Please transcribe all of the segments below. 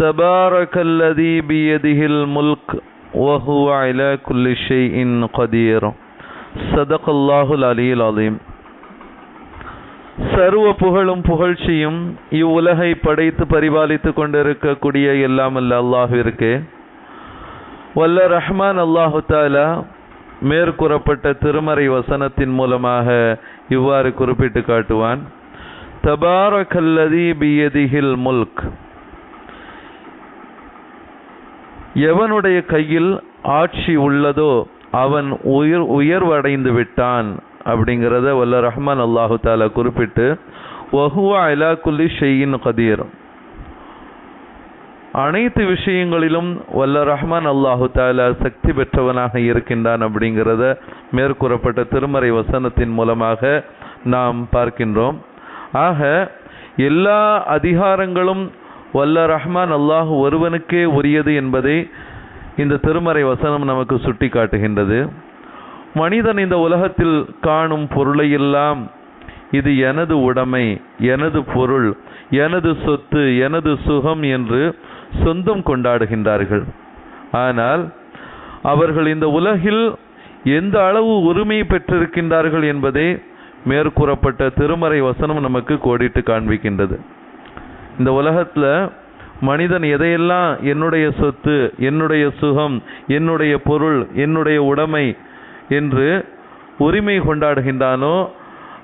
تبارك الذي بيده الملك وهو على كل شيء قدير صدق الله العلي العظيم சர்வ புகழும் புகழ்ச்சியும் இவ்வுலகை படைத்து பரிபாலித்துக் கொண்டிருக்கக்கூடிய எல்லாம் அல்ல அல்லாஹிற்கு வல்ல ரஹ்மான் அல்லாஹு தாலா மேற்கூறப்பட்ட திருமறை வசனத்தின் மூலமாக இவ்வாறு குறிப்பிட்டு காட்டுவான் தபாரகல்லதி பியதிஹில் முல்க் எவனுடைய கையில் ஆட்சி உள்ளதோ அவன் உயிர் உயர்வடைந்து விட்டான் அப்படிங்கிறத வல்ல ரஹ்மான் அல்லாஹு தாலா குறிப்பிட்டு ஒஹுவா அலா குல்லி ஷெய்யின் கதீர். அனைத்து விஷயங்களிலும் வல்ல ரஹ்மான் அல்லாஹு தாலா சக்தி பெற்றவனாக இருக்கின்றான் அப்படிங்கிறத மேற்கூறப்பட்ட திருமறை வசனத்தின் மூலமாக நாம் பார்க்கின்றோம். ஆக எல்லா அதிகாரங்களும் வல்ல ரஹ்மான் அல்லாஹ் ஒருவனுக்கே உரியது என்பதை இந்த திருமறை வசனம் நமக்கு சுட்டி காட்டுகின்றது மனிதன் இந்த உலகத்தில் காணும் பொருளையெல்லாம் இது எனது உடைமை எனது பொருள் எனது சொத்து எனது சுகம் என்று சொந்தம் கொண்டாடுகின்றார்கள். ஆனால் அவர்கள் இந்த உலகில் எந்த அளவு உரிமை பெற்றிருக்கின்றார்கள் என்பதை மேற்கூறப்பட்ட திருமறை வசனம் நமக்கு கோடிட்டு காண்பிக்கின்றது. இந்த உலகத்தில் மனிதன் எதையெல்லாம் என்னுடைய சொத்து என்னுடைய சுகம் என்னுடைய பொருள் என்னுடைய உடைமை என்று உரிமை கொண்டாடுகின்றானோ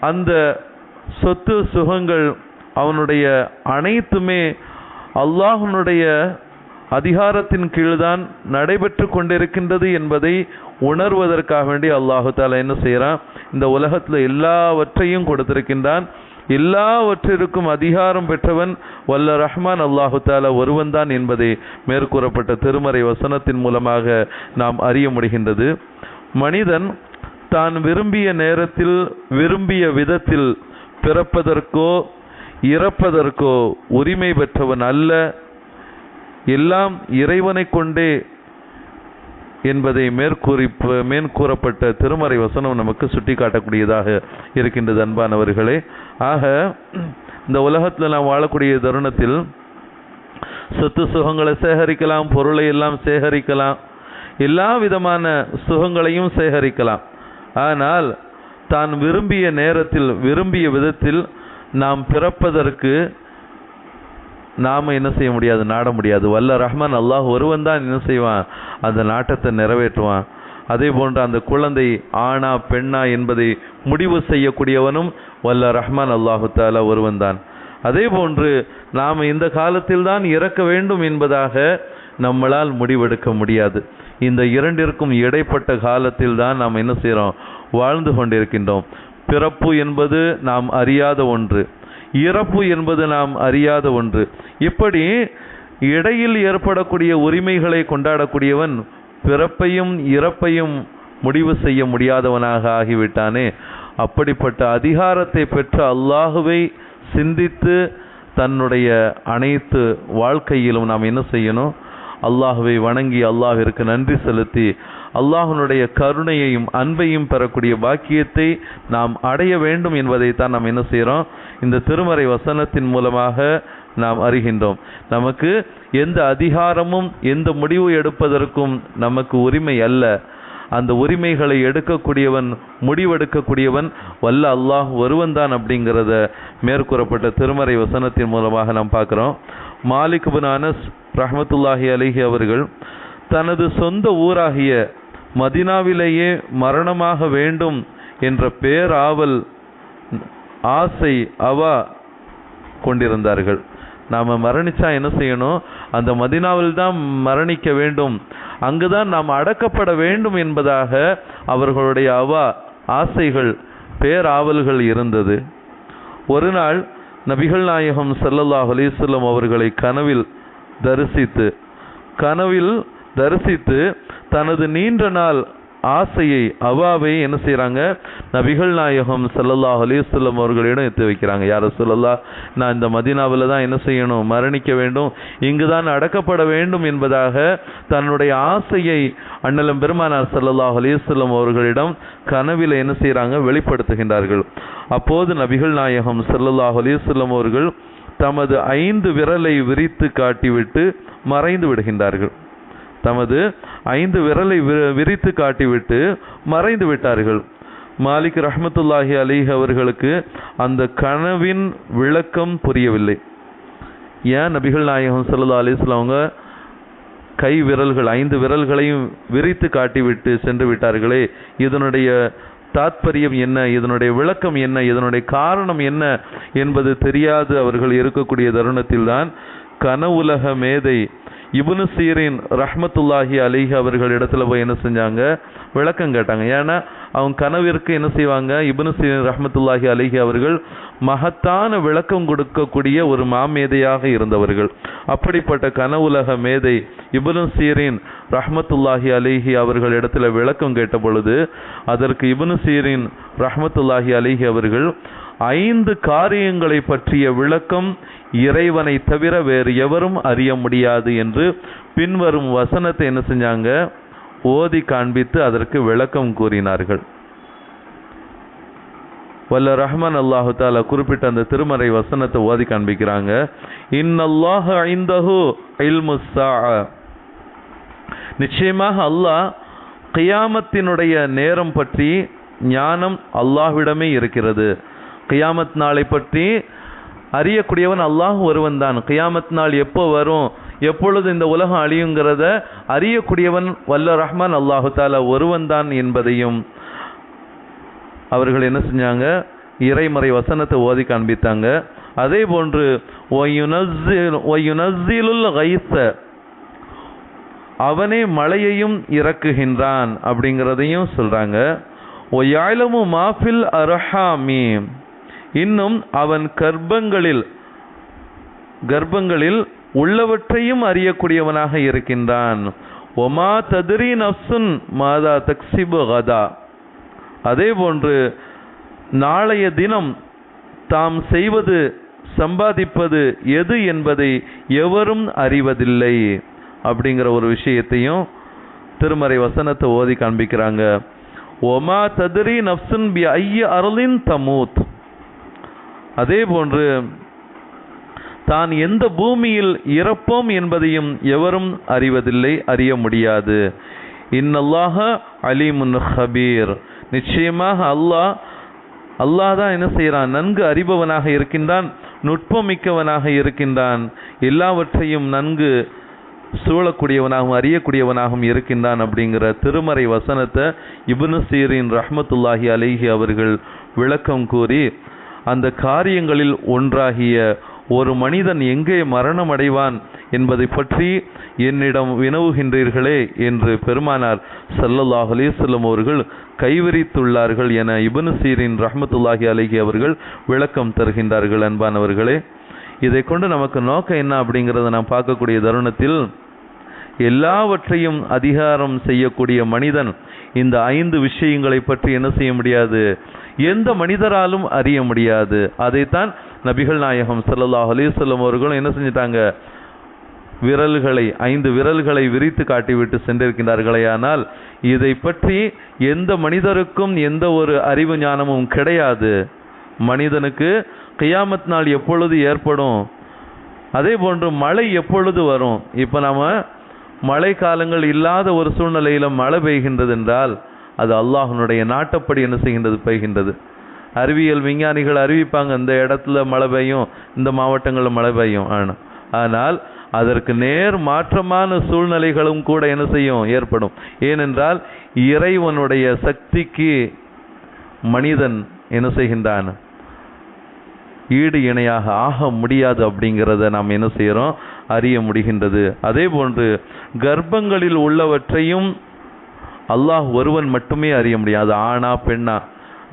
அந்த சொத்து சுகங்கள் அவனுடைய அனைத்துமே அல்லாஹனுடைய அதிகாரத்தின் கீழ்தான் நடைபெற்று கொண்டிருக்கின்றது என்பதை உணர்வதற்காக வேண்டி அல்லாஹு தாலா என்ன செய்கிறான் இந்த உலகத்தில் எல்லாவற்றையும் கொடுத்திருக்கின்றான். எல்லாவற்றிற்கும் அதிகாரம் பெற்றவன் வல்ல ரஹ்மான் அல்லாஹு தாலா ஒருவன் தான் என்பதை மேற்கூறப்பட்ட திருமறை வசனத்தின் மூலமாக நாம் அறிய முடிகின்றது. மனிதன் தான் விரும்பிய நேரத்தில் விரும்பிய விதத்தில் பிறப்பதற்கோ இறப்பதற்கோ உரிமை பெற்றவன் அல்ல. எல்லாம் இறைவனை கொண்டே என்பதை மேற்கூறி மேற்கூறப்பட்ட திருமறை வசனம் நமக்கு சுட்டி காட்டக்கூடியதாக இருக்கின்றது அன்பானவர்களே. ஆக இந்த உலகத்தில் நாம் வாழக்கூடிய தருணத்தில் சொத்து சுகங்களை சேகரிக்கலாம் பொருளை எல்லாம் சேகரிக்கலாம் எல்லா விதமான சுகங்களையும் சேகரிக்கலாம். ஆனால் தான் விரும்பிய நேரத்தில் விரும்பிய விதத்தில் நாம் பிறப்பதற்கு நாம் என்ன செய்ய முடியாது நாட முடியாது. வல்ல ரஹ்மான் அல்லாஹ் ஒருவன் தான் என்ன செய்வான்? அந்த நாட்டத்தை நிறைவேற்றுவான். அதே போன்று அந்த குழந்தை ஆணா பெண்ணா என்பதை முடிவு செய்யக்கூடியவனும் வல்ல ரஹ்மான் அல்லாஹு தாலா ஒருவன் தான். அதே போன்று நாம் இந்த காலத்தில் தான் இறக்க வேண்டும் என்பதாக நம்மளால் முடிவெடுக்க முடியாது. இந்த இரண்டிற்கும் இடைப்பட்ட காலத்தில் தான் நாம் என்ன செய்கிறோம் வாழ்ந்து கொண்டிருக்கின்றோம். பிறப்பு என்பது நாம் அறியாத ஒன்று. இறப்பு என்பது நாம் அறியாத ஒன்று. இப்படி இடையில் ஏற்படக்கூடிய உரிமைகளை கொண்டாடக்கூடியவன் பிறப்பையும் இறப்பையும் முடிவு செய்ய முடியாதவனாக ஆகிவிட்டானே. அப்படிப்பட்ட அதிகாரத்தை பெற்ற அல்லாஹுவை சிந்தித்து தன்னுடைய அனைத்து வாழ்க்கையிலும் நாம் என்ன செய்யணும்? அல்லாஹுவை வணங்கி அல்லாஹிற்கு நன்றி செலுத்தி அல்லாஹனுடைய கருணையையும் அன்பையும் பெறக்கூடிய பாக்கியத்தை நாம் அடைய வேண்டும் என்பதைத்தான் நாம் என்ன செய்கிறோம் இந்த திருமறை வசனத்தின் மூலமாக நாம் அறிகின்றோம். நமக்கு எந்த அதிகாரமும் எந்த முடிவு எடுப்பதற்கும் நமக்கு உரிமை அல்ல. அந்த உரிமைகளை எடுக்கக்கூடியவன் முடிவெடுக்கக்கூடியவன் வல்ல அல்லாஹ் ஒருவன் தான் அப்படிங்கிறத மேற்கூறப்பட்ட திருமறை வசனத்தின் மூலமாக நாம் பார்க்குறோம். மாலிக் பின் அனஸ் ரஹமத்துல்லாஹி அலிஹி அவர்கள் தனது சொந்த ஊராகிய மதினாவிலேயே மரணமாக வேண்டும் என்ற பேராவல் ஆசை அவா கொண்டிருந்தார்கள். நாம் மரணிச்சா என்ன செய்யணும்? அந்த மதினாவில் தான் மரணிக்க வேண்டும். அங்குதான் நாம் அடக்கப்பட வேண்டும் என்பதாக அவர்களுடைய அவா ஆசைகள் பேராவல்கள் இருந்தது. ஒரு நாள் நபிகள் நாயகம் சல்லல்லாஹ் அலிசல்லம் அவர்களை கனவில் தரிசித்து கனவில் தரிசித்து தனது நீண்ட நாள் ஆசையை அவாவை என்ன செய்கிறாங்க நபிகள் நாயகம் சல்லல்லா அலைஹி அவர்களிடம் எடுத்து வைக்கிறாங்க. யார சொல்லல்லா நான் இந்த மதீனாவில் தான் என்ன செய்யணும்? மரணிக்க வேண்டும். இங்கு தான் அடக்கப்பட வேண்டும் என்பதாக தன்னுடைய ஆசையை அண்ணலம் பெருமானார் சல்லல்லாஹ் அலைஹி அவர்களிடம் கனவில் என்ன செய்கிறாங்க வெளிப்படுத்துகின்றார்கள். அப்போது நபிகள் நாயகம் சல்லல்லாஹ் அலைஹி அவர்கள் தமது ஐந்து விரலை விரித்து காட்டிவிட்டு மறைந்து விடுகின்றார்கள். தமது ஐந்து விரலை வி- விரித்து காட்டிவிட்டு மறைந்து விட்டார்கள். மாலிக் ரஹ்மத்துல்லாஹி அலிஹ் அவர்களுக்கு அந்த கனவின் விளக்கம் புரியவில்லை. ஏன் நபிகள் நாயகம் சல்லா அலைஹி அவங்க கை விரல்கள் ஐந்து விரல்களையும் விரித்து காட்டிவிட்டு சென்று விட்டார்களே இதனுடைய தாத்பரியம் என்ன இதனுடைய விளக்கம் என்ன இதனுடைய காரணம் என்ன என்பது தெரியாது. அவர்கள் இருக்கக்கூடிய தருணத்தில்தான் கனவுலக மேதை இபுனு சீரின் ரஹ்மத்துல்லாஹி அலிஹி அவர்கள் இடத்துல போய் என்ன செஞ்சாங்க? விளக்கம் கேட்டாங்க. ஏன்னா அவங்க கனவிற்கு என்ன செய்வாங்க? இபுனு சீரின் ரஹ்மத்துல்லாஹி அலிஹி அவர்கள் மகத்தான விளக்கம் கொடுக்கக்கூடிய ஒரு மாமேதையாக இருந்தவர்கள். அப்படிப்பட்ட கனவுலக மேதை இபுனு சீரின் ரஹ்மத்துல்லாஹி அலிஹி அவர்கள் இடத்துல விளக்கம் கேட்ட பொழுது அதற்கு இபுனு சீரின் ரஹ்மத்துல்லாஹி அலிஹி அவர்கள் ஐந்து காரியங்களை பற்றிய விளக்கம் இறைவனை தவிர வேறு எவரும் அறிய முடியாது என்று பின்வரும் வசனத்தை என்ன செஞ்சாங்க? ஓதி காண்பித்து அதற்கு விளக்கம் கூறினார்கள். வல்ல ரஹ்மான் அல்லாஹு தாலா குறிப்பிட்ட அந்த திருமறை வசனத்தை ஓதி காண்பிக்கிறாங்க. இன்னல்லாஹ ஐந்தஹு இல்மு நிச்சயமாக அல்லாஹ் கியாமத்தினுடைய நேரம் பற்றி ஞானம் அல்லாஹ்விடமே இருக்கிறது. கியாமத் நாளை பற்றி அறியக்கூடியவன் அல்லாஹ் ஒருவன் தான். கியாமத் நாள் எப்போ வரும் எப்பொழுது இந்த உலகம் அழியுங்கிறத அறியக்கூடியவன் வல்ல ரஹ்மான் அல்லாஹு தாலா ஒருவன் தான் என்பதையும் அவர்கள் என்ன செஞ்சாங்க? இறைமறை வசனத்தை ஓதி காண்பித்தாங்க. அதே போன்று ஒயுனஸ்ஸில்- ஒயுனஸ்ஸிலுல் அவனே மழையையும் இறக்குகின்றான் அப்படிங்கிறதையும் சொல்றாங்க. ஒயாயிலமு மாஃபில் அரஹாமி இன்னும் அவன் கர்ப்பங்களில் கர்ப்பங்களில் உள்ளவற்றையும் அறியக்கூடியவனாக இருக்கின்றான். ஒமா ததிரி நஃப்சுன் மாதா தக்சிபு கதா. அதே போன்று நாளைய தினம் தாம் செய்வது சம்பாதிப்பது எது என்பதை எவரும் அறிவதில்லை. அப்படிங்கிற ஒரு விஷயத்தையும் திருமறை வசனத்தை ஓதி காண்பிக்கிறாங்க. ஒமா ததிரி நஃப்சுன் பி ஐய அருளின் தமூத். அதே போன்று தான் எந்த பூமியில் இறப்போம் என்பதையும் எவரும் அறிவதில்லை அறிய முடியாது. இன்னல்லாஹ அலிமுன் ஹபீர். நிச்சயமாக அல்லாஹ் அல்லாஹ் தான் என்ன செய்கிறான்? நன்கு அறிபவனாக இருக்கின்றான் நுட்பமிக்கவனாக இருக்கின்றான். எல்லாவற்றையும் நன்கு சூழக்கூடியவனாகவும் அறியக்கூடியவனாகவும் இருக்கின்றான் அப்படிங்கிற திருமறை வசனத்தை இபுனு சீரின் ரஹமத்துல்லாஹி அலிஹி அவர்கள் விளக்கம் கூறி அந்த காரியங்களில் ஒன்றாகிய ஒரு மனிதன் எங்கே மரணம் அடைவான் என்பதை பற்றி என்னிடம் வினவுகின்றீர்களே என்று பெருமானார் சல்லல்லாஹ் அலிசல்லம் அவர்கள் கைவிரித்துள்ளார்கள் என இபனு சீரின் ரஹமத்துல்லாஹி அலைஹி அவர்கள் விளக்கம் தருகின்றார்கள் அன்பானவர்களே. இதை கொண்டு நமக்கு நோக்கம் என்ன அப்படிங்கிறத நாம் பார்க்கக்கூடிய தருணத்தில் எல்லாவற்றையும் அதிகாரம் செய்யக்கூடிய மனிதன் இந்த ஐந்து விஷயங்களை பற்றி என்ன செய்ய முடியாது? எந்த மனிதராலும் அறிய முடியாது. அதைத்தான் நபிகள் நாயகம் ஸல்லல்லாஹு அலிசல்லம் அவர்களும் என்ன செஞ்சிட்டாங்க? விரல்களை ஐந்து விரல்களை விரித்து காட்டிவிட்டு சென்றிருக்கின்றார்களே ஆனால் இதை பற்றி எந்த மனிதருக்கும் எந்த ஒரு அறிவு ஞானமும் கிடையாது. மனிதனுக்கு கியாமத் நாள் எப்பொழுது ஏற்படும்? அதே போன்று மழை எப்பொழுது வரும்? இப்போ நாம் மழை காலங்கள் இல்லாத ஒரு சூழ்நிலையில் மழை பெய்கின்றது என்றால் அது அல்லாஹனுடைய நாட்டப்படி என்ன செய்கின்றது பெய்கின்றது. அறிவியல் விஞ்ஞானிகள் அறிவிப்பாங்க இந்த இடத்துல மழை பெய்யும் இந்த மாவட்டங்களில் மழை பெய்யும் ஆனால் ஆனால் அதற்கு நேர் மாற்றமான சூழ்நிலைகளும் கூட என்ன செய்யும் ஏற்படும். ஏனென்றால் இறைவனுடைய சக்திக்கு மனிதன் என்ன செய்கின்றான்? ஈடு இணையாக ஆக முடியாது அப்படிங்கிறத நாம் என்ன செய்கிறோம் அறிய முடிகின்றது. அதே போன்று கர்ப்பங்களில் உள்ளவற்றையும் அல்லாஹ் ஒருவன் மட்டுமே அறிய முடியாது ஆணா பெண்ணா.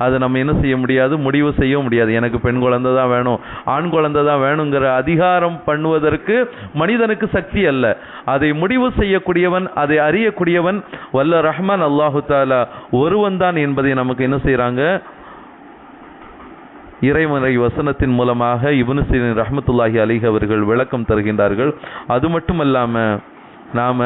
அதை நம்ம என்ன செய்ய முடியாது? முடிவு செய்ய முடியாது. எனக்கு பெண் குழந்தை தான் வேணும் ஆண் குழந்தை தான் வேணுங்கிற அதிகாரம் பண்ணுவதற்கு மனிதனுக்கு சக்தி அல்ல. அதை முடிவு செய்யக்கூடியவன் அதை அறியக்கூடியவன் வல்ல ரஹ்மான் அல்லாஹு தாலா ஒருவன் தான் என்பதை நமக்கு என்ன செய்கிறாங்க இறைமறை வசனத்தின் மூலமாக இப்னு சீரின் ரஹ்மத்துல்லாஹி அலிஹ் அவர்கள் விளக்கம் தருகின்றார்கள். அது மட்டுமல்லாம நாம்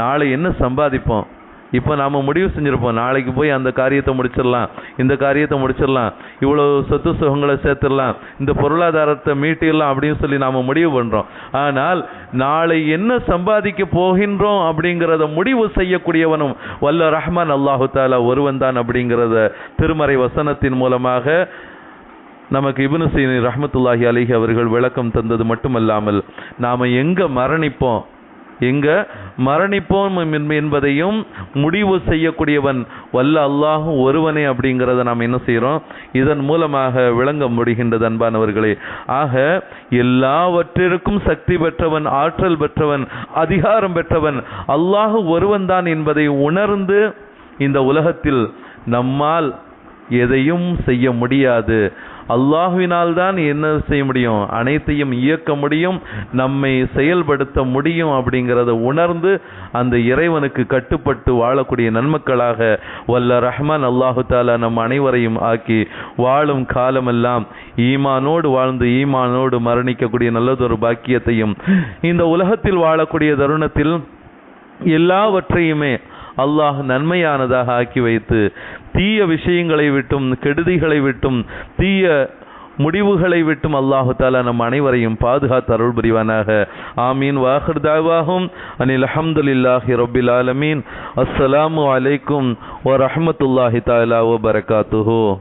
நாளை என்ன சம்பாதிப்போம்? இப்போ நாம் முடிவு செஞ்சுருப்போம். நாளைக்கு போய் அந்த காரியத்தை முடிச்சிடலாம். இந்த காரியத்தை முடிச்சிடலாம். இவ்வளோ சொத்து சுகங்களை சேர்த்துடலாம். இந்த பொருளாதாரத்தை மீட்டிடலாம் அப்படின்னு சொல்லி நாம் முடிவு பண்ணுறோம் ஆனால் நாளை என்ன சம்பாதிக்க போகின்றோம் அப்படிங்கிறத முடிவு செய்யக்கூடியவனும் வல்ல ரஹ்மான் அல்லாஹு தாலா ஒருவன் தான் அப்படிங்கிறத திருமறை வசனத்தின் மூலமாக நமக்கு இபுனு சீனி ரஹ்மத்துல்லாஹி அலிஹி அவர்கள் விளக்கம் தந்தது மட்டுமல்லாமல் நாம் எங்கே மரணிப்போம்? எங்க மரணிப்போம் என்பதையும் முடிவு செய்யக்கூடியவன் வல்ல அல்லாஹும் ஒருவனே அப்படிங்கிறத நாம் என்ன செய்கிறோம் இதன் மூலமாக விளங்க முடிகின்றது அன்பானவர்களே. ஆக எல்லாவற்றிற்கும் சக்தி பெற்றவன் ஆற்றல் பெற்றவன் அதிகாரம் பெற்றவன் அல்லாஹு ஒருவன் தான் என்பதை உணர்ந்து இந்த உலகத்தில் நம்மால் எதையும் செய்ய முடியாது. அல்லாஹுவினால் தான் என்ன செய்ய முடியும்? அனைத்தையும் இயக்க முடியும் நம்மை செயல்படுத்த முடியும் அப்படிங்கிறத உணர்ந்து அந்த இறைவனுக்கு கட்டுப்பட்டு வாழக்கூடிய நன்மக்களாக வல்ல ரஹ்மான் அல்லாஹு தாலா நம் அனைவரையும் ஆக்கி வாழும் காலமெல்லாம் ஈமானோடு வாழ்ந்து ஈமானோடு மரணிக்கக்கூடிய நல்லதொரு பாக்கியத்தையும் இந்த உலகத்தில் வாழக்கூடிய தருணத்தில் எல்லாவற்றையுமே அல்லாஹ் நன்மையானதாக ஆக்கி வைத்து தீய விஷயங்களை விட்டும் கெடுதிகளை விட்டும் தீய முடிவுகளை விட்டும் அல்லாஹு தாலா நம் அனைவரையும் பாதுகாத்து அருள் புரிவானாக. ஆமீன். வாஹர் தாவாகும் அனில் அஹமதுல்லாஹி ரபில் ஆலமீன். அஸ்ஸலாமு அலைக்கும் வ ரஹ்மத்துல்லாஹி தாலா ஓ பரகாத்துஹு.